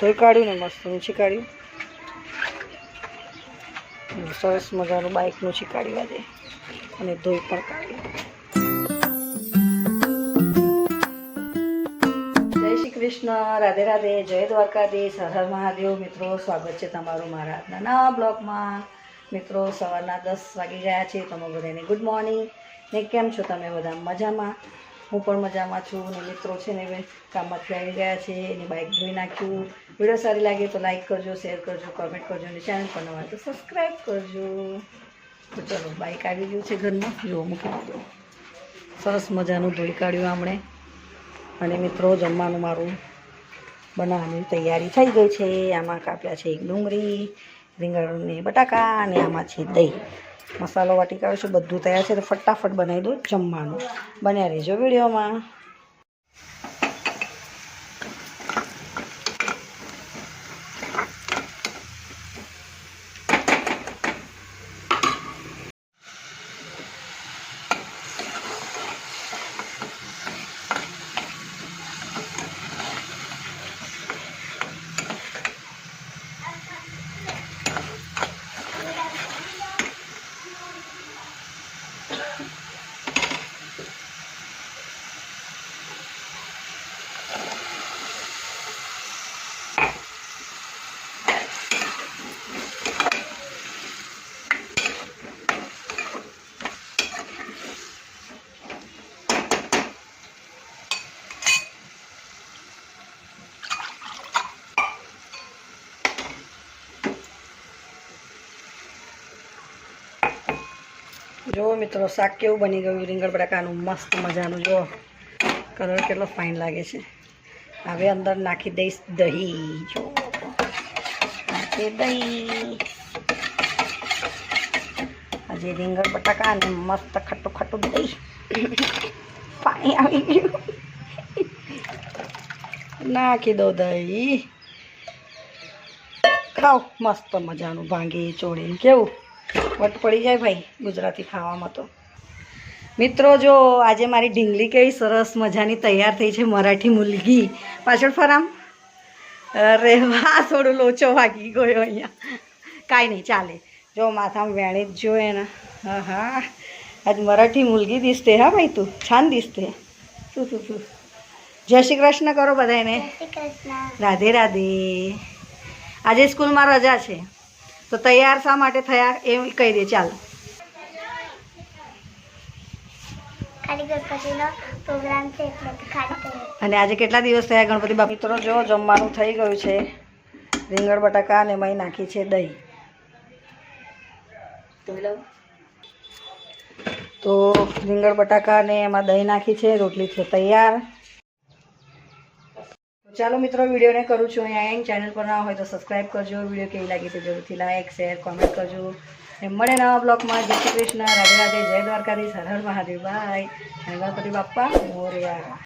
ધોઈ કાઢ્યું ને મસ્ત ઊંચી કાઢ્યું. સરસ મજાનું બાઇકનું છીકાડ્યું આજે. અને ધોઈ પણ કાઢ્યું. જય શ્રી કૃષ્ણ, રાધે રાધે, જય દ્વારકાધીશ, હર હર મહાદેવ. મિત્રો, સ્વાગત છે તમારું મારા આજના બ્લોગમાં. મિત્રો, સવારના દસ વાગી ગયા છે. તમે બધાને ગુડ મોર્નિંગ ને કેમ છો તમે બધા? મજામાં? હું પણ મજામાં છું અને મિત્રો છે ને કામમાંથી આવી ગયા છે, એની બાઇક ધોઈ નાખ્યું. વીડિયો સારી લાગે તો લાઇક કરજો શેર કરજો કમેન્ટ કરજો અને ચેનલ પર નવા તો સબસ્ક્રાઈબ કરજો. તો ચલો બાઇક આવી ગયું છે ઘરમાં. જોવો મૂકી દીધો. સરસ મજાનું ધોઈ કાઢ્યું આપણે અને મિત્રો, જમવાનું મારું બનાવવાની તૈયારી થઈ ગઈ છે. આમાં કાપ્યા છે એક ડુંગળી, રીંગણ ને બટાકા અને આમાં છે દહીં. મસાલો વાટી કાઢ્યો છે બધું તૈયાર છે. તો ફટાફટ બનાવી દો જમવાનું. બન્યા રહેજો વિડીયોમાં. જુઓ મિત્રો, શાક કેવું બની ગયું, રીંગણ બટાકાનું મસ્ત મજાનું જો કલર કેટલો ફાઇન લાગે છે. હવે અંદર નાખી દઈશ દહીં જો નાખી દહીં હજી રીંગણ બટાકા અને મસ્ત ખટ્ટું ખટ્ટું દહીં. પાણી આવી ગયું. નાખી દો દહીં. ખાઓ, મસ્ત મજાનું ભાંગી ચોળીને કેવું? વટ પડી જાય ભાઈ ગુજરાતી ખાવામાં તો. મિત્રો જો આજે મારી ઢીંગલી કેવી સરસ મજાની તૈયાર થઈ છે મરાઠી મુલગી. પાછળ ફરામ. અરે વાહ થોડું લોચો વાગી ગયો અહીંયા. કાંઈ નહીં ચાલે. જો માથામાં વેણી જ જોઈએ ને હા હા આજ મરાઠી મુલગી દિસતે હા ભાઈ તું? છાન દિસતે. તું તું તું જય શ્રી કૃષ્ણ કરો બધાને રાધે રાધે. આજે સ્કૂલમાં રજા છે. તો તૈયાર શા માટે થયા એ કહી દે ચાલ. અને આજે કેટલા દિવસ થયા ગણપતિ બાપા? મિત્રો જો જમવાનું થઈ ગયું છે રીંગણ બટાકા અને એમાં નાખી છે દહીં. તો રીંગણ બટાકા અને એમાં દહીં નાખી છે રોટલી છે તૈયાર. ચાલો મિત્રો, વિડીયોને કરું છું અહીંયા એન્ડ ચેનલ પર ના હોય તો સબસ્ક્રાઈબ કરજો. વીડિયો કેવી લાગી તો જરૂરથી લાઈક શેર કોમેન્ટ કરજો. ને મળે નવા બ્લોગમાં જય શ્રી કૃષ્ણ. રાધે રાધે. જય દ્વારકાધીશ. હર હર મહાદેવ. બાય અને ગણપતિ બાપ્પા મોર્યા.